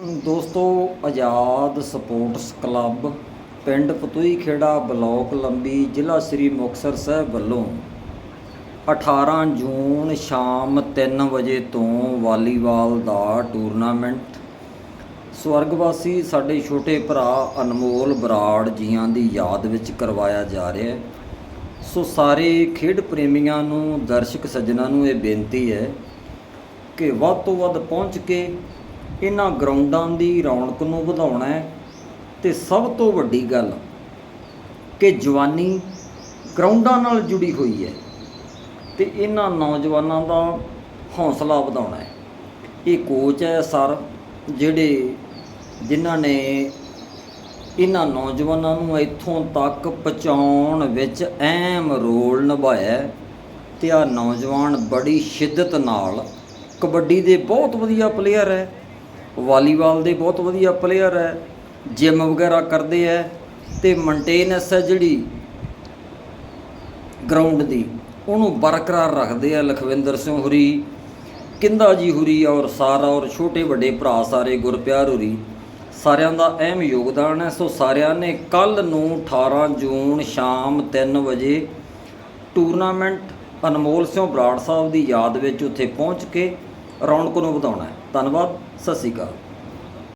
ਦੋਸਤੋ, ਆਜ਼ਾਦ sports club ਪਿੰਡ ਪਤੂਈ ਖੇੜਾ block ਲੰਬੀ ਜ਼ਿਲ੍ਹਾ ਸ੍ਰੀ ਮੁਕਤਸਰ ਸਾਹਿਬ ਵੱਲੋਂ 18 ਜੂਨ ਸ਼ਾਮ 3 ਵਜੇ ਤੋਂ ਵਾਲੀਬਾਲ ਦਾ ਟੂਰਨਾਮੈਂਟ। ਸਵਰਗਵਾਸੀ ਸਾਡੇ ਛੋਟੇ ਭਰਾ ਅਨਮੋਲ ਬਰਾੜ ਜੀਆਂ ਦੀ ਯਾਦ ਵਿੱਚ ਕਰਵਾਇਆ ਜਾ ਰਿਹਾ ਹੈ। ਸੋ ਸਾਰੇ ਖੇਡ ਪ੍ਰੇਮੀਆਂ ਨੂੰ, ਦਰਸ਼ਕ ਸੱਜਣਾ ਨੂੰ ਇਹ ਬੇਨਤੀ ਹੈ ਕਿ ਵੱਧ ਤੋਂ ਵੱਧ ਪਹੁੰਚ ਕੇ ਇਹਨਾਂ ਗਰਾਊਂਡਾਂ ਦੀ ਰੌਣਕ ਨੂੰ ਵਧਾਉਣਾ ਹੈ ਤੇ ਸਭ ਤੋਂ ਵੱਡੀ ਗੱਲ ਕਿ ਜਵਾਨੀ ਗਰਾਊਂਡਾਂ ਨਾਲ ਜੁੜੀ ਹੋਈ ਹੈ ਤੇ ਇਹਨਾਂ ਨੌਜਵਾਨਾਂ ਦਾ ਹੌਸਲਾ ਵਧਾਉਣਾ ਹੈ। ਇਹ ਕੋਚ ਹੈ ਸਰ, ਜਿਹੜੇ ਜਿਨ੍ਹਾਂ ਨੇ ਇਹਨਾਂ ਨੌਜਵਾਨਾਂ ਨੂੰ ਇੱਥੋਂ ਤੱਕ ਪਹੁੰਚਾਉਣ ਵਿੱਚ ਅਹਿਮ ਰੋਲ ਨਿਭਾਇਆ ਹੈ ਤੇ ਆ ਨੌਜਵਾਨ ਬੜੀ ਸ਼ਿੱਦਤ ਨਾਲ ਕਬੱਡੀ ਦੇ ਬਹੁਤ ਵਧੀਆ ਪਲੇਅਰ ਹੈ। ਵਾਲੀਬਾਲ ਦੇ ਬਹੁਤ ਵਧੀਆ ਪਲੇਅਰ ਹੈ ਜਿਮ ਵਗੈਰਾ ਕਰਦੇ ਹੈ ਤੇ ਮੇਨਟੇਨੈਂਸ ਹੈ ਜਿਹੜੀ ਗਰਾਊਂਡ ਦੀ। ਉਹਨੂੰ ਬਰਕਰਾਰ ਰੱਖਦੇ ਆ ਲਖਵਿੰਦਰ ਸਿੰਘ ਹੁਰੀ, ਕਿੰਦਾ ਜੀ ਹੁਰੀ ਔਰ ਸਾਰਾ ਔਰ ਛੋਟੇ ਵੱਡੇ ਭਰਾ ਸਾਰੇ ਗੁਰਪਿਆਰ ਹੁਰੀ, ਸਾਰਿਆਂ ਦਾ ਅਹਿਮ ਯੋਗਦਾਨ ਹੈ। ਸੋ ਸਾਰਿਆਂ ਨੇ ਕੱਲ ਨੂੰ 18 ਜੂਨ ਸ਼ਾਮ 3 ਵਜੇ ਟੂਰਨਾਮੈਂਟ ਅਨਮੋਲ ਸਿੰਘ ਬਰਾੜ ਸਾਹਿਬ ਦੀ ਯਾਦ ਵਿੱਚ ਉੱਥੇ ਪਹੁੰਚ ਕੇ ਰੌਣਕ ਨੂੰ ਵਧਾਉਣਾ ਹੈ। ਧੰਨਵਾਦ ਸਤਿ ਸ਼੍ਰੀ ਅਕਾਲ।